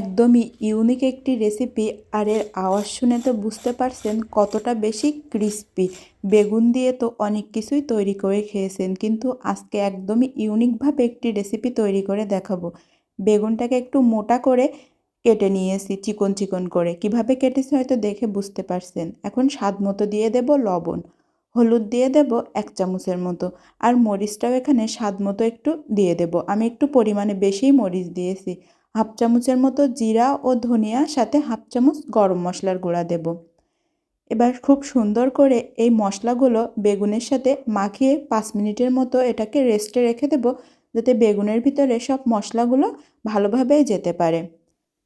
একদমই ইউনিক একটি রেসিপি আর এর আওয়াজ শুনে তো বুঝতে পারছেন কতটা বেশি ক্রিস্পি বেগুন দিয়ে তো অনেক কিছুই তৈরি করে খেয়েছেন, কিন্তু আজকে একদমই ইউনিকভাবে একটি রেসিপি তৈরি করে দেখাবো। বেগুনটাকে একটু মোটা করে কেটে নিয়েছি, চিকন চিকন করে। কীভাবে কেটেছি হয়তো দেখে বুঝতে পারছেন। এখন স্বাদ মতো দিয়ে দেব লবণ, হলুদ দিয়ে দেব এক চামচের মতো, আর মরিচটাও এখানে স্বাদ মতো একটু দিয়ে দেব। আমি একটু পরিমাণে বেশিই মরিচ দিয়েছি। হাফ চামচের মতো জিরা ও ধনিয়া, সাথে হাফ চামচ গরম মশলার গুঁড়া দেব। এবার খুব সুন্দর করে এই মশলাগুলো বেগুনের সাথে মাখিয়ে পাঁচ মিনিটের মতো এটাকে রেস্টে রেখে দেব, যাতে বেগুনের ভিতরে সব মশলাগুলো ভালোভাবে যেতে পারে।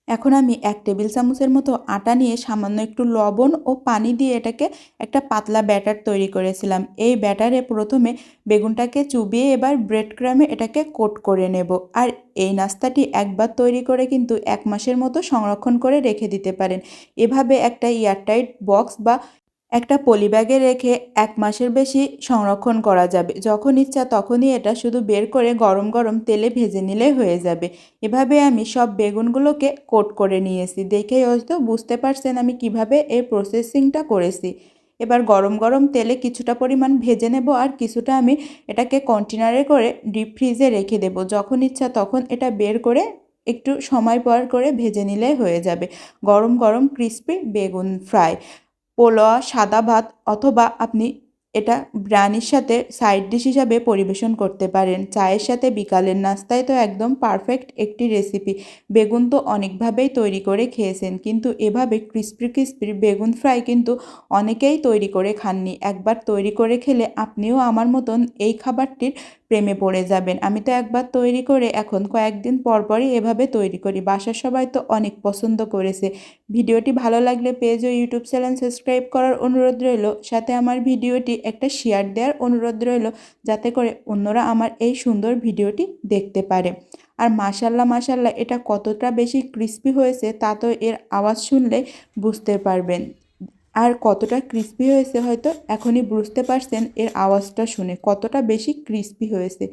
এখন আমি এক টেবিল চামচের মতো আটা নিয়ে সামান্য একটু লবণ ও পানি দিয়ে এটাকে একটা পাতলা ব্যাটার তৈরি করেছিলাম। এই ব্যাটারে প্রথমে বেগুনটাকে চুবিয়ে এবার ব্রেড ক্রামে এটাকে কোট করে নেব। আর এই নাস্তাটি একবার তৈরি করে কিন্তু এক মাসের মতো সংরক্ষণ করে রেখে দিতে পারেন। এভাবে একটা এয়ারটাইট বক্স বা একটা পলিব্যাগে রেখে এক মাসের বেশি সংরক্ষণ করা যাবে। যখন ইচ্ছা তখনই এটা শুধু বের করে গরম গরম তেলে ভেজে নিলে হয়ে যাবে। এভাবে আমি সব বেগুনগুলোকে কোট করে নিয়েছি। দেখেই হয়তো বুঝতে পারছেন আমি কীভাবে এই প্রসেসিংটা করেছি। এবার গরম গরম তেলে কিছুটা পরিমাণ ভেজে নেব আর কিছুটা আমি এটাকে কন্টেনারে করে ডিপ ফ্রিজে রেখে দেব। যখন ইচ্ছা তখন এটা বের করে একটু সময় পর করে ভেজে নিলে হয়ে যাবে। গরম গরম ক্রিস্পি বেগুন ফ্রাই। পোলোয়া সাদা ভাত অথবা আপনি এটা ব্রানির সাথে সাইড ডিশ হিসাবে পরিবেশন করতে পারেন। চায়ের সাথে বিকালের নাস্তায় তো একদম পারফেক্ট একটি রেসিপি বেগুন তো অনেকভাবেই তৈরি করে খেয়েছেন, কিন্তু এভাবে ক্রিস্পি ক্রিস্পি বেগুন ফ্রাই কিন্তু অনেকেই তৈরি করে খাননি। একবার তৈরি করে খেলে আপনিও আমার মতন এই খাবারটির প্রেমে পড়ে যাবেন। আমি তো একবার তৈরি করে এখন কয়েকদিন পরপরই এভাবে তৈরি করি। বাসার সবাই তো অনেক পছন্দ করেছে। ভিডিওটি ভালো লাগলে পেজ ও ইউটিউব চ্যানেল সাবস্ক্রাইব করার অনুরোধ রইল। সাথে আমার ভিডিওটি একটা শেয়ার দেওয়ার অনুরোধ রইল, যাতে করে অন্যরা আমার এই সুন্দর ভিডিওটি দেখতে পারে। আর মাসাল্লাহ মাসাল্লাহ এটা কতটা বেশি ক্রিস্পি হয়েছে তা তো এর আওয়াজ শুনলে বুঝতে পারবেন। আর কতটা ক্রিস্পি হয়েছে হয়তো এখনই বুঝতে পারছেন এর আওয়াজটা শুনে, কতটা বেশি ক্রিস্পি হয়েছে।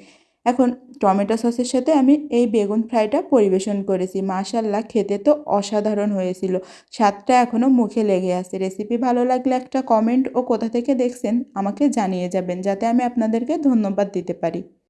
এখন টমেটো সসের সাথে আমি এই বেগুন ফ্রাইটা পরিবেশন করেছি। মাশাল্লাহ খেতে তো অসাধারণ হয়েছিল। স্বাদটা এখনও মুখে লেগে আছে। রেসিপি ভালো লাগলে একটা কমেন্ট ও কোথা থেকে দেখছেন আমাকে জানিয়ে যাবেন, যাতে আমি আপনাদেরকে ধন্যবাদ দিতে পারি।